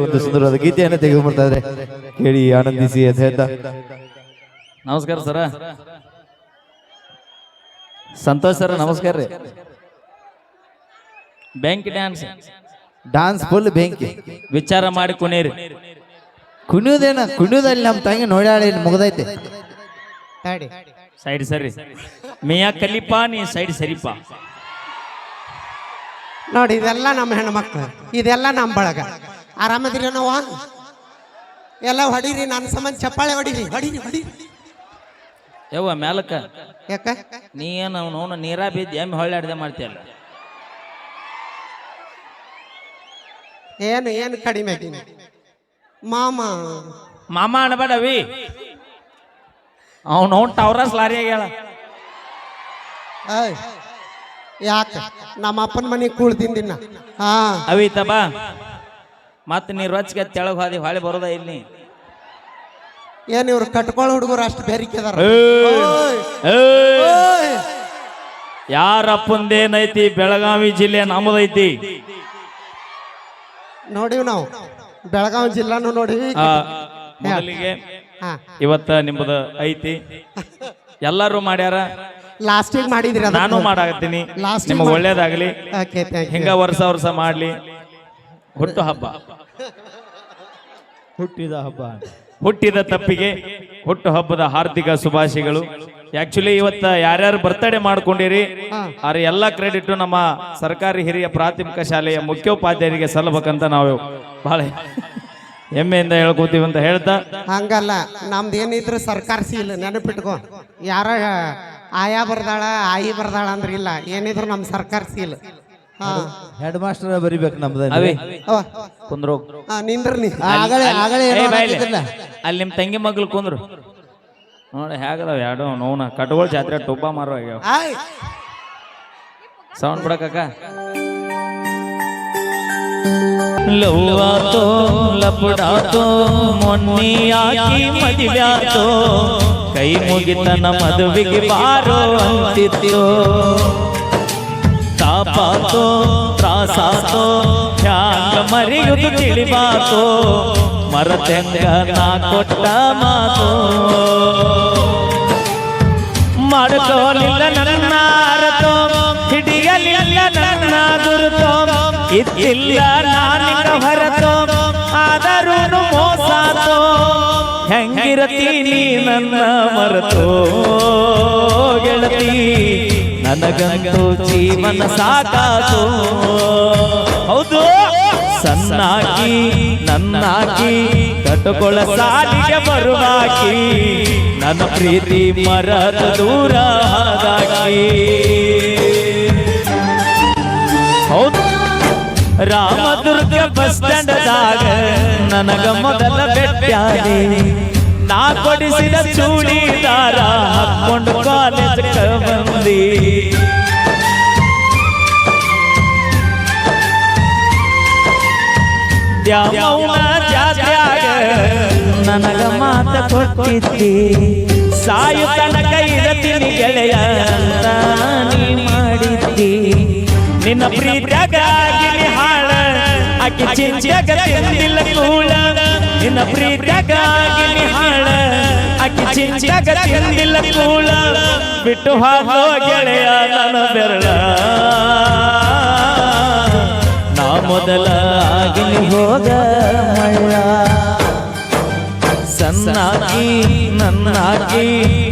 ಒಂದು ಸುಂದರವಾದ ಗೀತೆಯನ್ನು ತೆಗೆದುಕೊಳ್ತಾ ಇದ್ದಾರೆ. ಕೇಳಿ ಆನಂದಿಸಿ ಅಂತ ಹೇಳ್ತಾ. ನಮಸ್ಕಾರ ಸರ. ಸಂತೋಷ್ ಸರ ನಮಸ್ಕಾರ ರೀ. Bank dance. ಡಾನ್ಸ್ ಫುಲ್ ಬೆಂಕಿ. ವಿಚಾರ ಮಾಡಿ ಕುಣೀರಿ ಕುಣಿಯೋದೇನ? ಕುಣಿಯೋದಲ್ಲಿ ನಮ್ಮ ತಂಗಿ ನೋಡ್ಯಾಳಿ ಮುಗ್ದೈತೆ. ಸೈಡ್ ಸರಿ. ಮೇಯಾ ಕಲಿಪಾ ನೀ ಸೈಡ್ ಸರಿಪಾ. ನೋಡಿ ಇದೆಲ್ಲ ನಮ್ಮ ಹೆಣ್ಮಕ್ಳು ಇದೆಲ್ಲ ನಮ್ಮ ಬಳಗ. ಆರಾಮದಿರಿ ನೋವಾ ಎಲ್ಲ ಹೊಡೀರಿ ನನ್ನ ಸಂಬಂಧ ಚಪ್ಪಾಳೆ ಹೊಡೀರಿ. ಹೊಡೀರಿ ಹೊಡೀರಿ. ಯವ್ವ ಮ್ಯಾಲಕ್ಕ ಯಾಕ? ನೀ ಏನು ಅವನು ನೀರಾ ಬಿದ್ದು ಎಮ್ಮೆ ಹೊಳ್ಳಾಡ್ದೆ ಮಾಡ್ತೀಯಲ್ಲ? ಏನು ಏನು ಕಡಿಮೆ? ಆಗೀನಿ ಮಾಮ. ಮಾಮ ಅನ್ಬೇಡವಿ. ಅವನು ಅವ್ನು ಟವರಸ್ ಲಾರಿ ಆಗ್ಯಾಳ. ಯಾಕ? ನಮ್ಮ ಅಪ್ಪನ ಮನೆ ಕೂಳ್ ತಿಂದಿನ. ಹಾ. ಅವಿತಾ ಬಾ. ಮತ್ತೆ ನೀ ರೊಚ್ಗೆ ತೆಳಗ್ ಹೋದಿ ಹೊಳೆ ಬರೋದ ಇಲ್ಲಿ. ಏನ್ ಇವ್ರು ಕಟ್ಕೊಳ್ಳೋ ಹುಡುಗರು ಅಷ್ಟು ಬೆರಿಕೆದಾರ ಯಾರಪ್ಪಂದೇನೈತಿ ಬೆಳಗಾವಿ ಜಿಲ್ಲೆ ನಮ್ಮದೈತಿ ನೋಡಿವ್ ನಾವು. ಬೆಳಗಾವಿ ಜಿಲ್ಲಾನು ನೋಡಿವಿ. ಮೊದಲಿಗೆ ಹಾ. ಇವತ್ತ ನಿಮ್ಮದ ಐತಿ. ಎಲ್ಲರೂ ಮಾಡ್ಯಾರ? ಲಾಸ್ಟಿಗೆ ಮಾಡಿದ್ರಿ ನಾನು ಮಾಡಾಕತ್ತೀನಿ. ಲಾಸ್ಟ್ ನಿಮಗೆ ಒಳ್ಳೇದಾಗಲಿ ಒಳ್ಳೇದಾಗ್ಲಿ. ಓಕೆ ಥ್ಯಾಂಕ್ ಹಿಂಗ ವರ್ಷ ವರ್ಷ ಮಾಡ್ಲಿ. ಹುಟ್ಟು ಹಬ್ಬ. ಹುಟ್ಟಿದ ಹಬ್ಬ. ಹುಟ್ಟಿದ ತಪ್ಪಿಗೆ ಹುಟ್ಟು ಹಬ್ಬದ ಹಾರ್ದಿಕ ಶುಭಾಶಯಗಳು. ಆಕ್ಚುಲಿ ಇವತ್ತ ಯಾರ್ಯಾರು ಬರ್ತಡೇ ಮಾಡ್ಕೊಂಡಿರಿ ಅವ್ರ ಎಲ್ಲಾ ಕ್ರೆಡಿಟ್ ನಮ್ಮ ಸರ್ಕಾರಿ ಹಿರಿಯ ಪ್ರಾಥಮಿಕ ಶಾಲೆಯ ಮುಖ್ಯೋಪಾಧ್ಯಾಯರಿಗೆ ಸಲ್ಲಬೇಕಂತ ನಾವು ಬಹಳ ಹೆಮ್ಮೆಯಿಂದ ಹೇಳ್ಕೋತೀವಿ ಅಂತ ಹೇಳ್ತಾ. ಹಂಗಲ್ಲ ನಮ್ದು ಏನಿದ್ರು ಸರ್ಕಾರ ಸೀಲ್ ನೆನಪಿಟ್ಕೊ. ಯಾರ ಆಯಾ ಬರ್ದಾಳ ಆಯಿ ಬರ್ದಾಳ ಅಂದ್ರೆ ಇಲ್ಲ ಏನಿದ್ರು ನಮ್ ಸರ್ಕಾರ ಸೀಲ್. ಹೆಡ್ ಮಾಸ್ಟರ್ ಬರಿಬೇಕು ನಮ್ದಲ್ಲಿ ಅವಿ ಅವ, ಕುಂದ್ರು. ಆ, ನಿಂದ್ರ ನೀ. ಆಗಲೇ ಆಗಲೇ ಏನೋ. ಅಲ್ಲಿ ನಿಮ್ ತಂಗಿ ಮಗ್ಳು ಕುಂದ್ರು. ನೋಡಿ ಹೇಗದಾವ ಎರಡು ನೋನ ಕಟ್ಗೋಳ್ ಜಾತ್ರೆ ಟುಬ್ಬ ಮಾರೋ ಆಗ್ಯಾವ. ಆಯ್. ಸೌಂಡ್ ಬಿಡಕ್ಕ ಲವ್ವಾತೋ ಲಪುಡಾತೋ ಮೊನ್ನಿಯಾಗಿ ಮದುವ್ಯಾತೋ ಕೈ ಮುಗಿತನ ಮದುವೆಗೆ ಬಾರೋ ಅಂತಿತ್ತು. ತಾಪಾತೋ ತ್ರಾಸಾತೋ ಹ್ಯಾಂಗ ಮರೆಯುವುದು ತಿಳಿಬಾತೋ ಮರತೆಂಗ ನಾ ಕೊಟ್ಟ ಮಾತು. ಮಾಡ್ಕೋಲಿಲ್ಲ ನನ್ನ ಅರತೋ ಹಿಡಿಯಲಿಲ್ಲ ನನ್ನ ಗುರುತೋ ಇದ್ದಿಲ್ಲ ನಾನಿಕ ಹೊರತೋ ಆದರೂ ಮೋಸಾತೋ. ನೀ ನನ್ನ ಮರೆತೋ, ಗೆಳತಿ ನನಗಂತೂ ಜೀವನ ಸಾಕಾತು. ಹೌದು. ಸಣ್ಣಾಕಿ ನನ್ನಾಕಿ ಕಟ್ಟುಕೊಳ ಸಾಲಿಗೆ ಬರುವಾಕಿ ನನ್ನ ಪ್ರೀತಿ ಮರದ ದೂರ ಹಾದಾಕಿ ಹೌದು. ರಾಮದುರ್ಗ ಬಸ್ ಸ್ಟ್ಯಾಂಡ್ದಾಗ ನನಗ ಮೊದಲ ಭೇಟಿಯಾದಿ ನಾ ಕೊಡಿಸಿದ ಚೂಡಿದಾರ ಹಾಕೊಂಡು ಕಾಲೇಜ್ ಬಂದಿ ಜಾತ್ಯಾಗ ನನಗ ಮಾತ ಕೊಟ್ಟಿದ್ದಿ. ಸಾಯು ತನಕ ಇರತೀನಿ ಗೆಳೆಯ ಮಾಡಿದ್ದಿ. ನಿನ್ನ ಪ್ರೀತಿಯಾಗಿ ಹಾಳ, ಆಕಿ ಚಿಂಚಿಯಾಗ ಕೂಳ. ನಿನ್ನ ಪ್ರೀತಿಯಾಗಿ ನಿಹಾಳ ಹಾಳ. ಆಕಿ ಚಿಂಚಾಗ ತಿಂದಿಲ್ಲ ಕೂಳ. ಬಿಟ್ಟು ಹಾಕೋ ಗೆಳೆಯ, ನನ್ನ ಬೆರಳ. ನಾ ಮೊದಲ ಆಗಿ ಹೋಗ ಮಳ್ಳ ಸನ್ನಾಗಿ ನನ್ನಾಕಿ,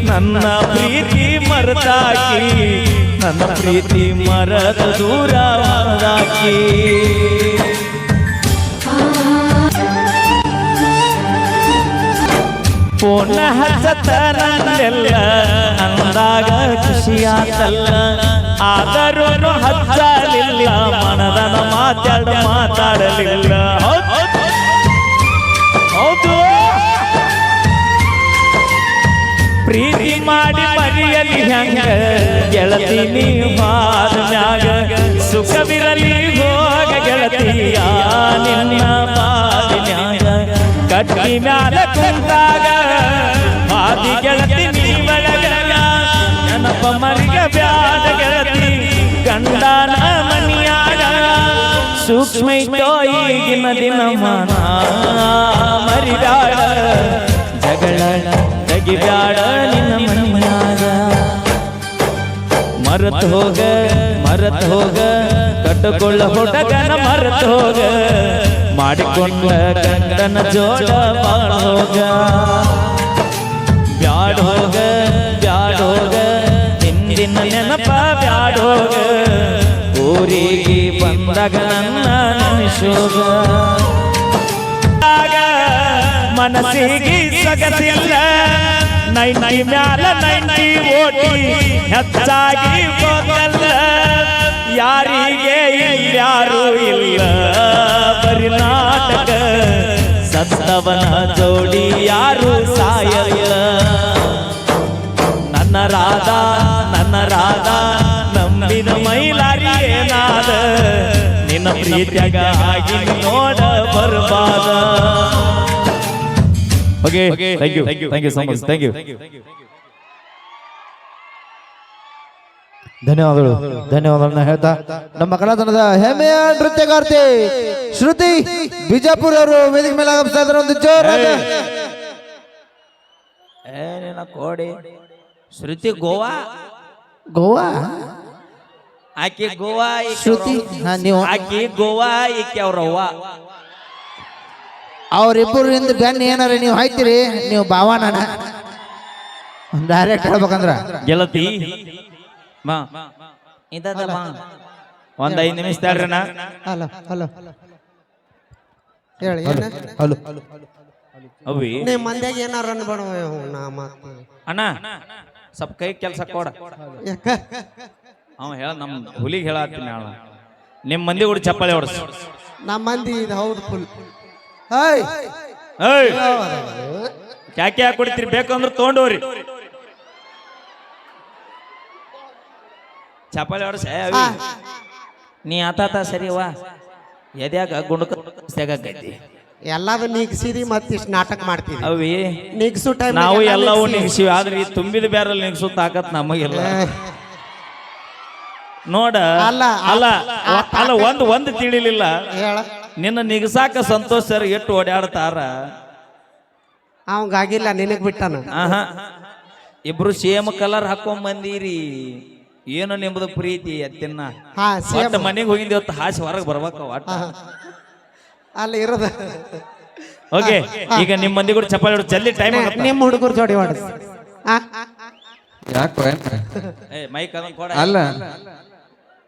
ನನ್ನ ಪ್ರೀತಿ ಮರದಾಗಿ ನನ್ನ ಪ್ರೀತಿ ಮರದ ದೂರ ಮರದಾಕಿ ಪೋನ ಹಚ್ಚತನಲ್ಲ ಅಂದಾಗ ಖುಷಿಯಾತಲ್ಲ. ಆದರೂ ಹಚ್ಚಲಿಲ್ಲ ಮನದ ಮಾತಾಡ, ಮಾತಾಡಲಿಲ್ಲ. ಹೌದು ಪ್ರೀತಿ ಮಾಡಿ ಮರಿಯಲಿ ಹೆಂಗ, ಗೆಳತಿ ನೀವಾದ ಮ್ಯಾಗ ಸುಖವಿರಲಿ ಹೋಗ ಗೆಳತಿಯ ನಿನ್ನ ಕಟ್ಟಿ ಮ್ಯಾಲ ಕುಂತಾಗ ಬಾದಿ ಗೆಳತಿ ನೀ ಬೆಳಗಾಗ ನೆನಪ ಮರಿಗ ಬ್ಯಾಡ ಗೆಳತಿ, ಗಂಡನ ಮನಿಯಾಗ. ಸೂಕ್ಷ್ಮ ಈಗಿನ ದಿನ ಮನ ಮರಿಬ್ಯಾಡ, ಜಗಳ ತೆಗಿಬ್ಯಾಡ ನಿನ್ನ ಮನಿಯಾಗ. ಮರತ್ ಹೋಗ ಮರತ್ ಹೋಗ, ಕಟ್ಟಕೊಳ್ಳ ಹುಡುಗನ ಮರತ್ ಹೋಗ, ಮಾಡಿಕೊಂಡ ಗಂಡನ ಜೋಡ ಬಾಳ ಹೋಗ. ಬ್ಯಾಡ ಹೋಗ ಬ್ಯಾಡ ಹೋಗ, ಹಿಂದಿನ ನೆನಪ ಬ್ಯಾಡ ಹೋಗ. ಊರಿಗೆ ಬಂದಾಗ ನನ್ನ ಶೋಗ ಮನಸ್ಸಿಗೆ ಮನಸ್ಸಿಗೆ ನೈ ನೈ ಮ್ಯಾಲ ನೈಂಟಿ ಓಟಿ ಹೆಚ್ಚಾಗಿ ಬಂದಲ್ಲ. ಯಾರಿಗೆ ಯಾರು ಇಲ್ಲ. ಪರಿನಾಟಕ ಸತ್ತವನ ಜೋಡಿ ಯಾರು ಸಾಯಲ್ಲ. ನನ್ನ ರಾಧ ನನ್ನ ರಾಧ ನಂಬಿನ ಮೈಲಾರಿ ಏನಾದ? ನಿನ್ನ ಪ್ರೀತಿಯಾಗ ಆಗಿ ನೋಡ so okay thank you thank you so much thank you ಧನ್ಯವಾದಗಳು. ಧನ್ಯವಾದಗಳನ್ನ ಹೇಳ್ತಾ ನಮ್ಮ ಕಲಾತನದ ಹೆಮ್ಮೆಯ ನೃತ್ಯಗಾರ್ತಿ ಶ್ರುತಿ ಬಿಜಾಪುರ ಅವರು ವೇದಿಕೆ ಮೇಲೆ ಆಗಮಿಸ್ತಾ ಇದ್ದಾರೆ. ಒಂದು ಜೋರ ಏನಿನ ಕೋಡಿ. ಶ್ರುತಿ ಗೋವಾ? ಗೋವಾ? ಆಕಿ ಗೋವಾ ಶ್ರುತಿ? ಅವ್ರ- ನೀವು. ಆಕಿ ಗೋವಾ ಈಕೆ ಅವ್ರವ್ವ. ಅವ್ರಿಬ್ಬರಿಂದ ಬೆನ್ನ ಏನಾರ ನೀವು ಹಾಯ್ತೀರಿ? ನೀವು ಭಾವನ ಡೈರೆಕ್ಟ್ ಹೇಳ್ಬೇಕಂದ್ರ? ಗೆಳತಿ. ಮಾ. ಇದದ ಮಾ. ಒಂದ್ ಐದ್ ನಿಮಿಷ ತಡ್ರಣ ಹಲೋ ಹಲೋ. ಹೇಳಿ ಏನ? ಹಲೋ. ಅವಿ. ನಿಮ್ಮ ಮಂದ್ಯಾಗ ಏನಾರ ಅನ್ಬೇಡ ನಾ ಮಾತು. ಅಣ್ಣ ಸ್ವಲ್ಪ ಕೈ ಕೆಲಸ ಕೊಡ. ಯಾಕ? ಅವ ಹೇಳ ನಮ್ಮ ಹುಲಿಗೆ ಹೇಳತ್ತೀನಿ ಅಣ್ಣ ನಿಮ್ಮ ಮಂದಿ ಕೂಡ ಚಪ್ಪಾಳೆ ಹೊಡ್ಸ. ನಮ್ಮ ಮಂದಿ ಇದು ಹೌದು ಫುಲ್ ಹಾಯ್. ಏಯ್ ಯಾಕೆ ಯಾಕೆ ಕೊಡ್ತೀರಿ ಬೇಕು ಅಂದ್ರೆ ತೊಗೊಂಡೋರಿ ಚಪ್ಪಾಳೆ ಹೊಡ್ಸ. ನೀ ಆತಾತ ಸರಿವಾ ಎದ್ಯಾಗ ಗುಂಡಕ ತೆಗೈತಿ ಎಲ್ಲಾದು ಮತ್ತೆ ಮತ್ತಿಷ್ಟು ನಾಟಕ ಮಾಡ್ತೀವಿ. ಅವಿ ನಿಗ್ಸು ಟೈಮ್ ನಾವು ಎಲ್ಲವೂ ನಿಗ್ಸಿವಿ ಆದ್ರೆ ಈ ತುಂಬಿದ ಬ್ಯಾರಲ್ಲಿ ನಿಗ್ಸು ತಾಕತ್ ನಮಗಿಲ್ಲ. ನೋಡ ಅಲ್ಲ, ಅಲ್ಲ ಅಲ್ಲ ಒಂದು ಒಂದು ತಿಳಿಲಿಲ್ಲ. ನಿನ್ನ ನಿಗಸಾಕ ಸಂತೋಷ ಸರ್ ಎಷ್ಟು ಓಡಾಡ್ತಾರ ಅವಂಗಾಗಿಲ್ಲ ನಿನಗ್ ಬಿಟ್ಟಾನ. ಇಬ್ರು ಸೇಮ್ ಕಲರ್ ಹಾಕೊಂಡ್ ಬಂದೀರಿ ಏನು ನಿಮ್ದು ಪ್ರೀತಿ ಎತ್ತಿನ? ಹಾ ಸೇಮ್. ಮನೆಗೆ ಹೋಗಿದ್ದೆ ಇವತ್ತು ಹಾಸಿ ಹೊರಗೆ ಬರ್ಬೇಕು ಒಟ್ಟ? ಅಲ್ಲಿ ಇರೋದು. ಓಕೆ ಈಗ ನಿಮ್ಮ ಮಂದಿ ಕೂಡ ಚಪ್ಪಾಳೆ ಹೊಡ್ದು ಜಲ್ದಿ ಟೈಮ್ ನಿಮ್ಮ ಹುಡುಗರು ಜೋಡಿ ಹೊಡಸ್. ಯಾಕೋ ಏ ಮೈಕ್ ಅದನ್ನ ಕೊಡ. ಅಲ್ಲ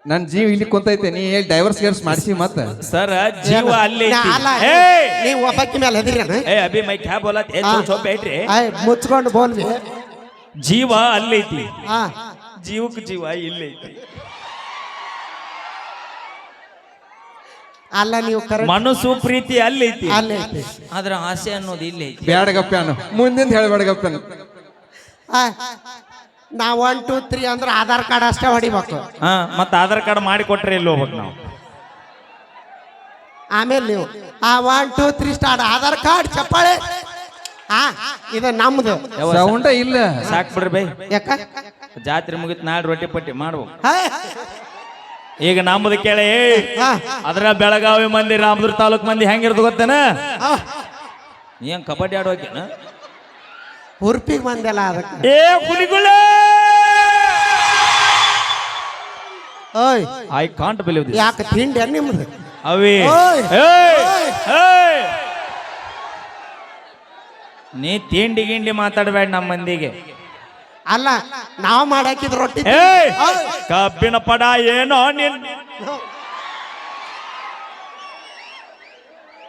ನನ್ ಜೀವ ಇಲ್ಲಿ ಕುಂತೈತೆ ನೀ ಹೇಳಿ ಡೈವರ್ಸ್ ಗೇರ್ಸ್ ಮಾಡಿಸಿ ಮತ್ತ? ಸರ್ ಜೀವ ಅಲ್ಲಿ ಐತಿ. ಅಲ್ಲ ಏ! ನೀವು ಒಬ್ಬಕ್ಕಿ ಮೇಲೆ ಹೆದಿರೇನ ಏ ಅಭಿ ಮೈ ಕ್ಯಾಬ್ ಬೋಲತ್. ಏ ಚುಪ್ ಚುಪ್ ಐತ್ರಿ ಮುಚ್ಕೊಂಡು ಬೋಲ್ವಿ. ಜೀವ ಐತಿ. ಹಾ. ಜೀವಕ್ಕೆ ಜೀವ ಇಲ್ಲೈತಿ ಅಲ್ಲ ನೀವು ಕರೆಕ್ಟ್ ಮನಸ್ಸು ಪ್ರೀತಿ ಅಲ್ಲೈತಿ ಅಲ್ಲಿ ಐತಿ. ಆದ್ರ ಆಸೆ ಅನ್ನೋದು ಇಲ್ಲೈತಿ ಬ್ಯಾಡಗಪ್ಪ್ಯಾನು ಮುಂದಿಂದ ಹೇಳ್ಬೇಡಗಪ್ಪನು ಆ, ನಾ ಒನ್ ಟೂ ತ್ರೀ ಅಂದ್ರೆ ಆಧಾರ್ ಕಾರ್ಡ್ ಅಷ್ಟೇ ಹೊಡಿಬೇಕು. ಹಾ ಮತ್ತ ಆಧಾರ್ ಕಾರ್ಡ್ ಮಾಡಿ ಕೊಟ್ರೆ ಇಲ್ಲಿ ಹೋಗ್ಬೇಕು ನಾವು? ಆಮೇಲೆ ನೀವು ಆ one two three start Aadhaar card ಚಪ್ಪಾಳೆ. ಹಾ ಇದು ನಮ್ದು. ಸೌಂಡ ಇಲ್ಲ. ಸಾಕ್ ಬಿಡ್ರಿ ಬೈ. ಯಾಕ? ಜಾತ್ರೆ ಮುಗಿತ್ ನಾಳೆ ರೊಟ್ಟಿ ಪಟ್ಟಿ ಮಾಡ್ಬೇಕು. ಈಗ ನಮ್ಮದು ಕೇಳಿ ಅದ್ರ ಬೆಳಗಾವಿ ಮಂದಿ ರಾಮದುರ್ ತಾಲೂಕ್ ಮಂದಿ ಹೆಂಗಿರ್ದು ಗೊತ್ತೇನ. ಏನ್ ಕಬಡ್ಡಿ ಆಡೋಕೇನ ಉರ್ಪಿಗ್ ಬಂದೆಲ್ಲ ಅದಕ್ಕೆ. ಏ ಹುಲಿಗಳ ಐ ಕಾಂಟ್ ಬಿಲೀವ್ ದಿಸ್. ಯಾಕೆ ತಿಂಡಿ ನಿಮ್ದು? ಅವಿ! ನೀ ತಿಂಡಿ ಗಿಂಡಿ ಮಾತಾಡಬೇಡ ನಮ್ಮ ಮಂದಿಗೆ. ಅಲ್ಲ ನಾವು ಮಾಡಾಕಿದ್ ರೊಟ್ಟಿ. ಕಬ್ಬಿನ ಪಡ ಏನೋ ನಿನ್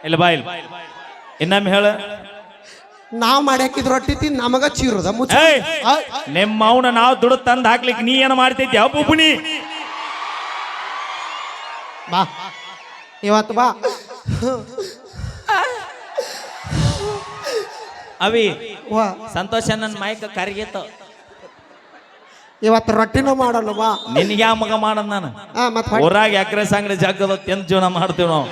ಇಲ್ಲ ಬಾ ಇಲ್ಲ ಇನ್ನೊಮ್ಮೆ ಹೇಳ. ನಾವ್ ಮಾಡಾಕಿದ್ ರೊಟ್ಟಿ ತಿನ್ ನಮಗ ಚೀರದ ಮುಚ್ಚ. ಏಯ್ ನಿಮ್ಮ ಅವನ ನಾವು ದುಡ್ಡು ತಂದು ಹಾಕ್ಲಿಕ್ಕೆ ನೀ ಏನು ಮಾಡ್ತೈತಿ ಅಬ್ಬುಬುಣಿ ಬಾ. ಇವತ್ತು ಬಾ. ಅವಿ ವಾ. ಸಂತೋಷ ನನ್ನ ಮೈಕ್ ಕರಿಗಿತ್ತು. ಇವತ್ತು ರೊಟ್ಟಿನೂ ಮಾಡಲ್ವಾ? ಬಾ ನಿನ್ಗೆ ಯಾವ ಮಗ ಮಾಡದ್ ನಾನು? ಆ ಮತ್ ಹೊಡ್- ಊರಾಗ ಎಕರೆ ಸಂಗಡಿ ಜಗ್ಗದ ತಿಂದು ಜೀವನ ಮಾಡ್ತೀವಿ ನಾವು.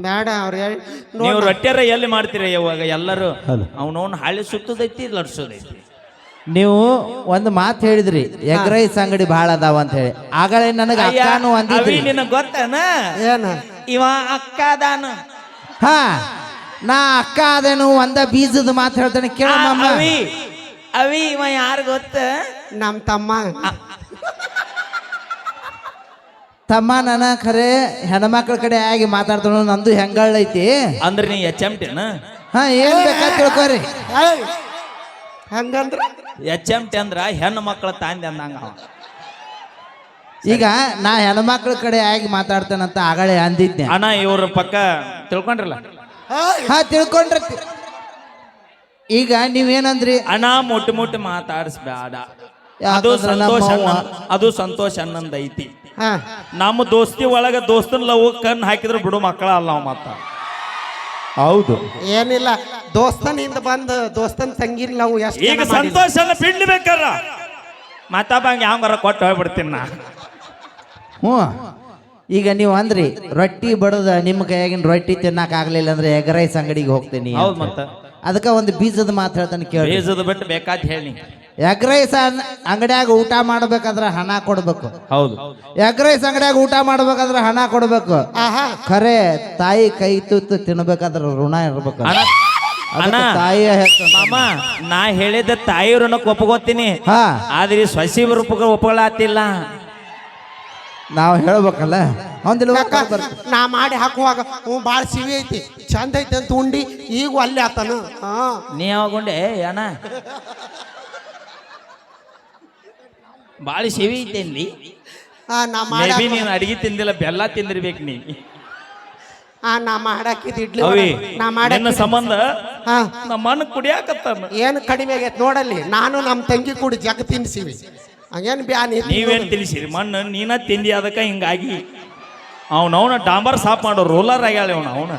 ಬೇಡ ಅವ್ರು ಹೇಳಿ ನೀವು ರೊಟ್ಟಿಯರ ಎಲ್ಲಿ ಮಾಡ್ತೀರಿ ಇವಾಗ ಎಲ್ಲರೂ? ಅವನವನ್ ಹಳ್ಳಿ ಸುತ್ತದೈತಿ ಲಡ್ಸೋದೈತಿ ನೀವು ಒಂದು ಮಾತು ಹೇಳಿದ್ರಿ ಎಗ್ ರೈಸ್ ಅಂಗಡಿ ಬಹಳ ಅದಾವ ಅಂತ ಹೇಳಿ. ಆಗಲೇ ನನಗೆ ಅಕ್ಕಾನು ಅಂದಿದ್ರಿ. ಅವಿ ನಿನಗ್ ಗೊತ್ತನ? ಏನ? ಇವ ಅಕ್ಕ ಅದಾನ. ಹಾ ನಾ ಅಕ್ಕ ಅದೇನು ಒಂದ ಬೀಜದ ಮಾತು ಹೇಳ್ತಾನೆ ಕೇಳಮ್ಮ ಅವಿ ಅವಿ ಇವ ಯಾರು ಗೊತ್ತ? ನಮ್ಮ ತಮ್ಮ. ತಮ್ಮ ನನ್ನ ಖರೆ ಹೆಣ್ಮಕ್ಳ ಕಡೆ ಆಗಿ ಮಾತಾಡ್ತಾನ ನಂದು ಹೆಂಗಳೈತಿ ಅಂದ್ರೆ ನೀ ಎಚ್ ಎಂ ಟಿನ ಹಾ ಏನ್ ಬೇಕಾ ತಿಳ್ಕೊರಿ. ಹೆಂಗಂದ್ರ ಹಂಗಂದ್ರ? ಎಚ್ ಎಂ ಟಿ ಅಂದ್ರ ಹೆಣ್ಣು ಮಕ್ಕಳ ತಾಂದೆ ಅಂದಂಗ ಅವ. ಈಗ ನಾ ಹೆಣ್ಮಕ್ಳ ಕಡೆ ಆಗಿ ಮಾತಾಡ್ತಾನಂತ ಆಗಳೆ ಅಂದಿದ್ದೆ. ಅಣ್ಣ ಇವ್ರ ಪಕ್ಕ ತಿಳ್ಕೊಂಡ್ರಲ್ಲ? ಹಾ ತಿಳ್ಕೊಂಡ್ರಿ. ಈಗ ನೀವೇನಂದ್ರಿ? ಅಣ್ಣ ಮೊಟ್ಟ ಮೊಟ್ಟ ಮಾತಾಡಿಸ್ಬೇಡ ಅದು ಸಂತೋಷ ಅದು ಸಂತೋಷ ಅನ್ನಂದ್ ಐತಿ. ಹಾ. ನಮ್ಮ ದೋಸ್ತಿ ಒಳಗ ದೋಸ್ತನ್ ಲವ್ ಕಣ್ ಹಾಕಿದ್ರೆ ಬಿಡು ಮಕ್ಕಳ ಅಲ್ಲ ನಾವು ಮತ್ತ. ಹೌದು. ಏನಿಲ್ಲ ದೋಸ್ತನಿಂದ ಬಂದು ದೋಸ್ತನ ತಂಗಿರ್ ನಾವು ಎಷ್ಟು ಈಗ ಬೇಕಲ್ಲ ಬಿಡ್ಬೇಕಾರ ಮತ್ತಬ್ಬಂಗ ಯಾವಂಗಾರ ಕೊಟ್ಟು ಹೋಗ್ಬಿಡ್ತೀನಿ ನಾ. ಹ್ಞೂ. ಈಗ ನೀವು ಅಂದ್ರಿ ರೊಟ್ಟಿ ಬಡದ ನಿಮ್ಮ ಕೈಯಾಗಿನ ರೊಟ್ಟಿ ತಿನ್ನಕ್ ಆಗ್ಲಿಲ್ಲ ಅಂದ್ರೆ ಎಗ್ ರೈಸ್ ಅಂಗಡಿಗೆ ಹೋಗ್ತೀನಿ ಹೌದು ಮತ್ತ. ಅದಕ್ಕೆ ಒಂದು ಬೀಜದ ಮಾತು ಹೇಳ್ತಾನೆ ಕೇಳಿ. ಬೀಜದ ಬಿಟ್ಟು ಬೇಕಾದ ಹೇಳಿ. ಎಗ್ ರೈಸ್ ಅಂಗಡಿಯಾಗ ಊಟ ಮಾಡ್ಬೇಕಾದ್ರೆ ಹಣ ಕೊಡ್ಬೇಕು. ಹೌದು. ಎಗ್ ರೈಸ್ ಅಂಗಡಿಯಾಗ ಊಟ ಮಾಡ್ಬೇಕಾದ್ರೆ ಹಣ ಕೊಡ್ಬೇಕು. ಆಹಾ. ಖರೆ ತಾಯಿ ಕೈ ತುತ್ತು ತಿನ್ಬೇಕಾದ್ರೆ ಋಣ ಇರ್ಬೇಕು. ಅಣ್ಣ ಅಣ್ಣ ಅದಕ್ಕೆ ತಾಯಿಯ ಹೆಸರು ಮಾಮ ನಾ ಹೇಳಿದ ತಾಯಿ ಋಣಕ್ಕೆ ಒಪ್ಕೋತೀನಿ. ಹಾ. ಆದ್ರೆ ಈ ಸೊಸಿ ರೂಪಕ್ಕೆ ಒಪ್ಕೊಳತ್ತಿಲ್ಲ. ನಾವು ಹೇಳ್ಬೇಕಲ್ಲ. ಒಂದಿಲ್ಲ ಯಾಕ? ನಾ ಮಾಡಿ ಹಾಕುವಾಗ ಹ್ಞೂ ಭಾಳ ಸಿವಿ ಐತಿ ಚಂದ ಐತಿ ಅಂತ ಉಂಡಿ ಈಗ ಅಲ್ಲೇ ಆತನು. ಹಾ. ನೀ ಯಾವಾಗುಂಡೆ ಅಣ್ಣ. ಬಾಳ ಸಿವಿ ಐತೇನ್ಲಿ ಆ, ನಾ ಮಾಡಿ ಮೇಬಿ ನೀನು ಅಡಿಗೆ ತಿಂದಿಲ್ಲ ಬೆಲ್ಲ ತಿಂದಿರ್ಬೇಕು ನೀ. ಆ ನಾ ಮಾಡಾಕಿದ್ ಇಡ್ಲಿ ಅವಿ ವಡೆ. ನಾ ನಿನ್ನ ಮಾಡಾಕಿದ್ ಸಂಬಂಧ ಹಾ. ನಮ್ಮ ಅಣ್ಣ ಕುಡಿಯಾಕತ್ತಾನ. ಏನು ಕಡಿಮೆ ಆಗೈತೆ ನೋಡಲ್ಲಿ ನಾನು ನಮ್ಮ ತಂಗಿ ಕೂಡಿ ಜಗ ತಿನ್ಸಿವಿ. ಹಂಗೇನು ಬ್ಯಾನ್ ಐತಿ ನೀವೇನ್ ತಿಳಿಸಿರಿ ಮಣ್ಣು ನೀನ ತಿಂದಿ ಅದಕ್ಕ ಹಿಂಗಾಗಿ. ಅವನವನ ಡಾಂಬರ್ ಸಾಫ್ ಮಾಡೋ ರೋಲರ್ ಆಗ್ಯಾಳ ಅವನ ಅವನ.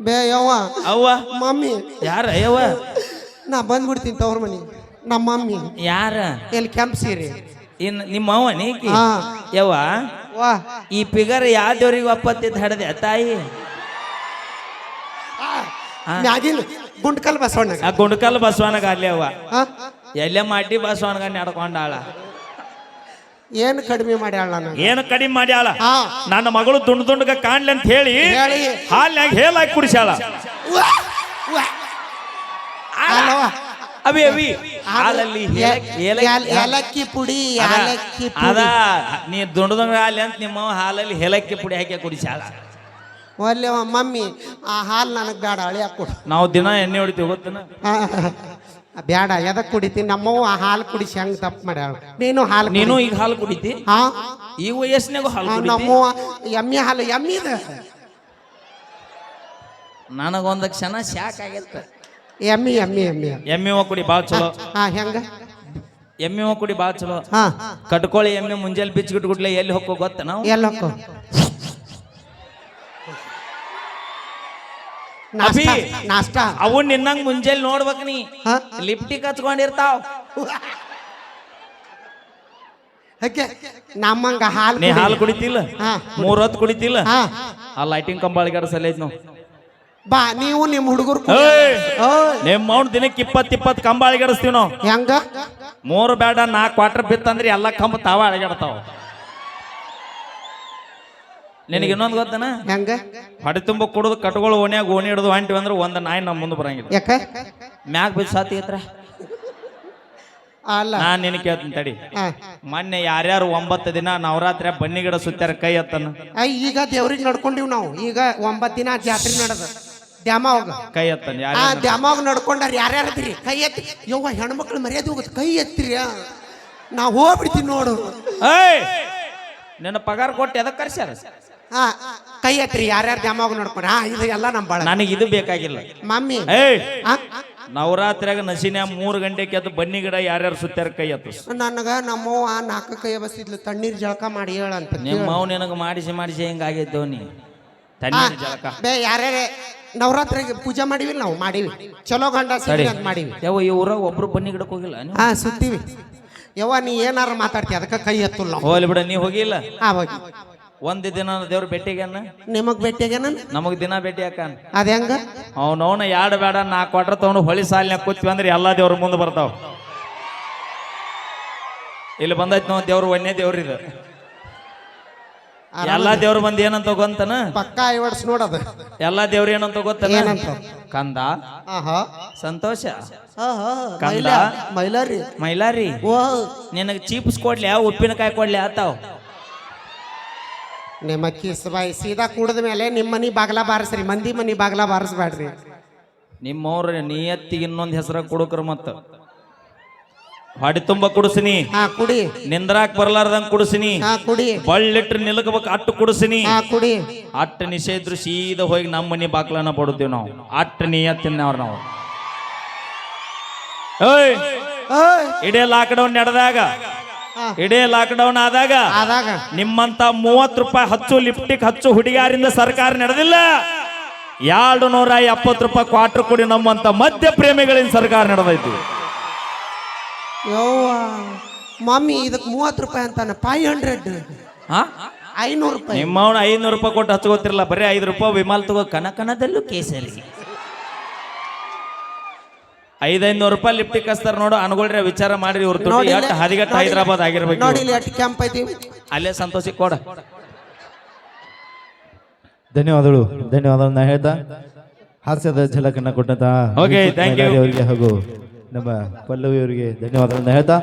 ಬೇ ಯವ್ವ. ಅವ್ವ? ಮಮ್ಮಿ. ಯಾರ ಯವ್ವ? ನಾ ಬಂದ್ಬಿಡ್ತೀನಿ ತವ್ರ ಮನಿ. ನಮ್ಮ ಮಮ್ಮಿ. ಯಾರ? ಎಲ್ಲಿ ಕೆಂಪ್ ಸೀರೆ. ಇನ್ ನಿಮ್ಮ ಅವ್ವ ನೀಕಿ? ಹಾ. ಯವ್ವ? ವಾ. ಈ ಪಿಗರ್ ಯಾವ ದೇವ್ರಿಗೆ ಒಪ್ಪತ್ತಿದ್ದು ಹಡದೆ ತಾಯಿ? ಮ್ಯಾಗಿನ ಗುಂಡ್ಕಲ್ ಬಸವಣ್ಣ ಆ ಗುಂಡಕಲ್ ಬಸವನಗ ಅಲ್ಲಿ ಅವ್ವ. ಹಾ. ಎಲ್ಲೇ ಮಾಡಿ ಬಸವನಗ ನಡ್ಕೊಂಡಾಳ ಏನು ಕಡಿಮೆ ಮಾಡ್ಯಾಳ ನಾನು? ಏನು ಕಡಿಮೆ ಮಾಡ್ಯಾಳ ಹಾ. ನನ್ನ ಮಗಳು ದುಂಡು ದುಂಡ್ಗ ಕಾಣ್ಲಿ ಅಂತ ಹೇಳಿ ಹೇಳಿ. ಹಾಲ್ನ್ಯಾಗ ಹೇಲಾಕಿ ಕುಡಿಸ್ಯಾಳ. ಅಲ್ಲವಾ ಅವಿ ಅವಿ. ಹಾಲಲ್ಲಿ ಏಲಕ್ಕಿ- ಪುಡಿ ಅದ- ಏಲಕ್ಕಿ ಅದ. ಪುಡಿ ನೀ ದುಂಡದಂಗ ಹಾಲಿ ಅಂತ ನಿಮ್ಮ ಹಾಲಲ್ಲಿ ಹೇಲಕ್ಕಿ ಪುಡಿ ಹಾಕಿ ಕುಡಿಸ್ಯಾಳ. ಒಲ್ಲೆವ ಮಮ್ಮಿ ಆ ಹಾಲು ನನಗೆ ಬೇಡ ಅಳಿ ಕೊಡು. ನಾವು ದಿನ ಎಣ್ಣೆ ಹೊಡಿತೀವಿ ಗೊತ್ತನ? ಬೇಡ ಎದಕ್ ಕುಡಿತಿ ನಮ್ಮವ್ವ ಆ ಹಾಲು ಕುಡಿಸಿ ಹೆಂಗ್ ತಪ್ಪು ಮಾಡ್ಯಾಳ. ನೀನು ಹಾಲು ನೀನು ಈಗ ಹಾಲು ಕುಡಿತಿ? ಹಾ? ಈ ವಯಸ್ಸಿನಾಗೂ ಹಾಲು ನಮ್ಮವ್ವ ಎಮ್ಮಿ ಹಾಲು ಎಮ್ಮಿದ. ನನಗೊಂದ ಕ್ಷಣ ಶಾಕ್ ಆಗತ್ತ. ಎಮ್ಮಿ ಎಮ್ಮಿ ಎಮ್ಮಿ. ಎಮ್ಮಿ ಹೂವ ಕುಡಿ ಭಾಳ ಚಲೋ. ಹಾ ಹೆಂಗ? ಎಮ್ಮಿ ಹೂವ ಕುಡಿ ಭಾಳ ಚಲೋ. ಹಾ. ಕಟ್ಕೊಳ್ಳಿ ಎಮ್ಮಿ ಮುಂಜಾನೆ ಬಿಚ್ಚಿಗಿಟ್ಟು ಗುಡ್ಲೆ ಎಲ್ಲಿ ಹೋಗೋ ಗೊತ್ತ ನಾವು? ಎಲ್ಲಿ ಹೊಕ್ಕೋ? ಅಭಿ. ನಾಷ್ಟ ಅವು ನಿನ್ನಂಗ್ ಮುಂಜಾನೆ ನೋಡ್ಬೇಕ್ ನೀ. ಹಾ? ಲಿಪ್ಟಿಕ್ ಹಚ್ಕೊಂಡಿರ್ತಾವ. ಯಾಕೆ? ನಮ್ಮಂಗ ಹಾಲು ನೀ ಹಾಲು ಕುಡಿತಿಲ್ಲ? ಹಾ. ಮೂರ್ ಹೊತ್ತು ಕುಡಿತಿಲ್ಲ? ಹಾ. ಆ ಲೈಟಿಂಗ್ ಕಂಬಾಳಿಗಾರ ಸಲ ಐತ್ ನಾವು ಬಾ ನೀವು ನಿಮ್ಮ ಹುಡುಗರು ಏಯ್! ನಿಮ್ಮ ಅವ್ನ ದಿನಕ್ಕೆ ಇಪ್ಪತ್ ಇಪ್ಪತ್ ಕಂಬ ಅಳಗಡಿಸ್ತೀವಿ ನಾವು ಹೆಂಗ? ಮೂರು ಬೇಡ ನಾಲ್ಕು ಕ್ವಾರ್ಟರ್ ಬಿತ್ತಂದ್ರೆ ಎಲ್ಲ ಕಂಬ ತಾವ ಅಳಿಗಾಡ್ತಾವ. ನಿನಗೆ ಇನ್ನೊಂದು ಗೊತ್ತನ? ಹೆಂಗ? ಹೊಡೆ ತುಂಬ ಕುಡಿದು ಕಟ್ಗಳು ಓಣ್ಯಾಗ ಓಣಿ ಹಿಡಿದು ಹೊಂಟಿವಿ ಅಂದ್ರೆ ಒಂದು ನಾಯಿ ನಮ್ಮ ಮುಂದೆ ಬರಂಗಿಲ್ಲ. ಯಾಕ? ಮ್ಯಾಗ ಬಿದ್ದು ಸಾತಿ ಹತ್ರ ಅಲ್ಲ. ನಾನ್ ನಿನ್ ಕೇಳ್ತೀನಿ ತಡಿ. ಹಾ. ಮೊನ್ನೆ ಯಾರ್ಯಾರು ಒಂಬತ್ತು ದಿನ ನವರಾತ್ರಿ ಬನ್ನಿ ಗಿಡ ಸುತ್ತಾರ ಕೈ ಎತ್ತನ. ಈಗ ದೇವ್ರಿಗೆ ನಡ್ಕೊಂಡಿವ್ ನಾವು. ಈಗ ಒಂಬತ್ತು ದಿನ ಜಾತ್ರೆ ನಡೆದ. ದ್ಯಾಮವಾಗ ಕೈ ಎತ್ತನ ಆ ಯಾರ್ಯಾರು ದ್ಯಾಮವಾಗ ನಡ್ಕೊಂಡಾರ ಯಾರ್ಯಾರು ಅದಿರಿ? ಕೈ ಎತ್ತಿ. ಯವ್ವ ಹೆಣ್ಮಕ್ಳು ಮರ್ಯಾದೆ ಹೋಗುತ್ತೆ. ಕೈ ಎತ್ತಿರಿ. ನಾ ಹೋಗ್ಬಿಡ್ತೀನಿ ನೋಡು. ಏಯ್ ನಿನ್ನ ಪಗಾರ ಕೊಟ್ಟು ಎದಕ್ಕೆ ಕರ್ಸ್ಯಾರ? ಹಾ ಕೈ ಹತ್ರಿ ಯಾರ್ಯಾರು ದ್ಯಾಮವಾಗ ನೋಡ್ಕೊಂಡ್ರಿ ಹಾ ಇದು ಎಲ್ಲ ನಮ್ಮ ಬಾಳ. ನನಗೆ ಇದು ಬೇಕಾಗಿಲ್ಲ. ಮಮ್ಮಿ ಏಯ್! ಆ, ನವರಾತ್ರಿಯಾಗ ನಸಿನ್ಯಾಗ ಮೂರು ಗಂಟೆಗೆ ಎದ್ದು ಬನ್ನಿ ಗಿಡ ಯಾರ್ಯಾರು ಸುತ್ತಾರ ಕೈ ಎತ್ತು. ನನಗ ನಮ್ಮವ್ವ ನಾಲ್ಕು ಕೈ ಬಸಿದ್ಲು ತಣ್ಣೀರ್ ಜಳಕ ಮಾಡಿ ಹೇಳಂತ ನಿಮ್ಮ ಅವ್ ನಿನಗೆ ಮಾಡಿಸಿ ಮಾಡಿಸಿ ಹೆಂಗಾಗೈತೋ ನೀ? ಆ, ತಣ್ಣೀರ್ ಜಳಕ. ಬೇ ಯಾರ್ಯಾರೇ ನವರಾತ್ರಿಗೆ ಪೂಜೆ ಮಾಡಿವಿ ನಾವು ಮಾಡಿವಿ. ಚಲೋ ಗಂಡ ಸರಿ ಅಂತ ಮಾಡಿವಿ. ಯಾವ ಈ ಊರಾಗ ಒಬ್ರು ಬನ್ನಿ ಗಿಡಕ್ಕೆ ಹೋಗಿಲ್ಲ? ನೀವು? ಹಾ ಸುತ್ತೀವಿ. ಯವ್ವ ನೀ ಏನಾರ ಮಾತಾಡ್ತಿ ಅದಕ್ಕೆ ಕೈ ಎತ್ತಲ್ಲ ನಾವು. ಹೋಗ್ಲಿ ಬಿಡ ನೀ ಹೋಗಿಲ್ಲ? ಹಾ ಹೋಗಿ. ಒಂದ್ ದಿನ ದೇವ್ರ ಭೇಟಿಗೇನ ನಿಮಗ್ ಬೆಟ್ಟಿಗೆ ನಾನು ನಮಗ್ ದಿನ ಭೇಟಿ ಹಾಕನ್ ಅದ ಹೆಂಗ? ಅವನವನ ಯಾಡ್ ಬೇಡ ನಾಲ್ಕು ಕ್ವಾಟ್ರ್ ತಗೊಂಡು ಹೊಳಿ ಸಾಲಿನಾಗ ಕೂತ್ವಿ ಅಂದ್ರೆ ಎಲ್ಲಾ ದೇವ್ರ ಮುಂದೆ ಬರ್ತಾವ. ಇಲ್ಲಿ ಬಂದೈತ್ ನಾವು ದೇವ್ರ ಒಂದೇ ದೇವ್ರ ಇದು. ಎಲ್ಲಾ ದೇವ್ರ ಬಂದ್ ಏನಂತ ಗೊತ್ತನ? ಪಕ್ಕ ಐವಡ್ಸ್ ನೋಡದ ಎಲ್ಲಾ ದೇವ್ರ ಏನಂತ ಗೊತ್ತನ? ಏನಂತ? ಕಂದ? ಆಹಾ. ಸಂತೋಷ? ಆಹಾ, ಕಂದ? ಮೈಲಾ ಮೈಲಾರಿ. ಮೈಲಾರಿ? ಓ ನಿನಗೆ ಚೀಪ್ಸ್ ಕೊಡ್ಲ್ಯಾ ಉಪ್ಪಿನಕಾಯಿ ಕೊಡ್ಲ್ಯಾ ಆತಾವ್ ನಿಮ್ಮ ಕಿಸ್ ಬಾಯಿ ಸೀದಾ ಕೂಡದ ಮೇಲೆ ನಿಮ್ಮ ಮನಿ ಬಾಗ್ಲ ಬಾರಿಸ್ರಿ ಮಂದಿ ಮನಿ ಬಾಗ್ಲ ಬಾರಿಸ್ಬೇಡ್ರಿ. ನಿಮ್ಮವ್ರ ನಿಯತ್ತಿಗೆ ಇನ್ನೊಂದು ಹೆಸರ ಕೊಡಕ್ರ ಮತ್ತ. ಹೊಡಿ ತುಂಬ ಕುಡಿಸಿನಿ. ಹಾ ಕುಡಿ. ನಿಂದ್ರಾಕ್ ಬರ್ಲಾರ್ದಂಗ್ ಕುಡಿಸಿನಿ. ಹಾ ಕುಡಿ. ಬಳ್ಳಿಟ್ರ ನಿಲ್ಕಬೇಕು ಅಟ್ಟು ಕುಡಿಸಿನಿ. ಹಾ ಕುಡಿ. ಅಟ್ಟ ನಿಷೇಧ್ರು ಸೀದಾ ಹೋಗಿ ನಮ್ಮ ಮನಿ ಬಾಗ್ಲನ್ನ ಬಡುತ್ತೀವಿ ನಾವು. ಅಟ್ಟ ನಿಯತ್ತಿನವ್ರ ನಾವು. ಏಯ್! ಇಡೇ ಲಾಕ್ಡೌನ್ ನಡೆದಾಗ ಹಾ. ಲಾಕ್ ಲಾಕ್ಡೌನ್ ಆದಾಗ ಆದಾಗ ನಿಮ್ಮಂತ ಮೂವತ್ತು ರೂಪಾಯಿ ಹಚ್ಚು ಲಿಪ್ಟಿಕ್ ಹಚ್ಚು ಹುಡುಗಿಯಾರಿಂದ ಸರ್ಕಾರ ನಡೆದಿಲ್ಲ. ಎರಡು ನೂರ ಎಪ್ಪತ್ತು ರೂಪಾಯಿ ಕ್ವಾರ್ಟರ್ ಕೊಡಿ ನಮ್ಮಂತ ಮಧ್ಯ ಪ್ರೇಮಿಗಳಿಂದ ಸರ್ಕಾರ ನಡೆದೈತಿ. ಯವ್ವ ಮಮ್ಮಿ ಇದಕ್ಕೆ ಮೂವತ್ತು ರೂಪಾಯಿ ಅಂತಾನೆ ಫೈವ್ ಹಂಡ್ರೆಡ್ ಹಾ ಐನೂರು ರೂಪಾಯಿ. ನಿಮ್ಮವನು ಐನೂರು ರೂಪಾಯಿ ಕೊಟ್ಟು ಹಚ್ಕೋತಿರಲ್ಲ ಬರೀ ಐದು ರೂಪಾಯಿ ವಿಮಾಲ್ ತಗೋ ಕನಕನದಲ್ಲೂ ಕೇಸಲ್ಲಿ. ಐದೈನೂರು ರೂಪಾಯಿ ಲಿಪ್ಟಿಕ್ ಹಸ್ತಾರ ನೋಡು ಅನ್ಕೊಳ್ರಿ ವಿಚಾರ ಮಾಡ್ರಿ ಇವ್ರ ತುಟಿ. ನೋಡಿ ಎಷ್ಟು ಹದಿಗಟ್ಟ ಹೈದರಾಬಾದ್ ಆಗಿರ್ಬೇಕು ನೋಡಿ ಇಲ್ಲಿ ಎಷ್ಟು ಕೆಂಪ್ ಐತಿ. ಅಲ್ಲೇ ಸಂತೋಷ ಕೊಡ. ಧನ್ಯವಾದಗಳು ಧನ್ಯವಾದಗಳು ನಾ ಹೇಳ್ತಾ ಹಾಸ್ಯದ ಝಲಕನ್ನ ಕೊಟ್ಟಂತ ಓಕೆ ಥ್ಯಾಂಕ್ ಯು ಅವರಿಗೆ ಹಾಗೂ ನಮ್ಮ ಪಲ್ಲವಿ ಅವರಿಗೆ ಧನ್ಯವಾದಗಳನ್ನ ಹೇಳ್ತಾ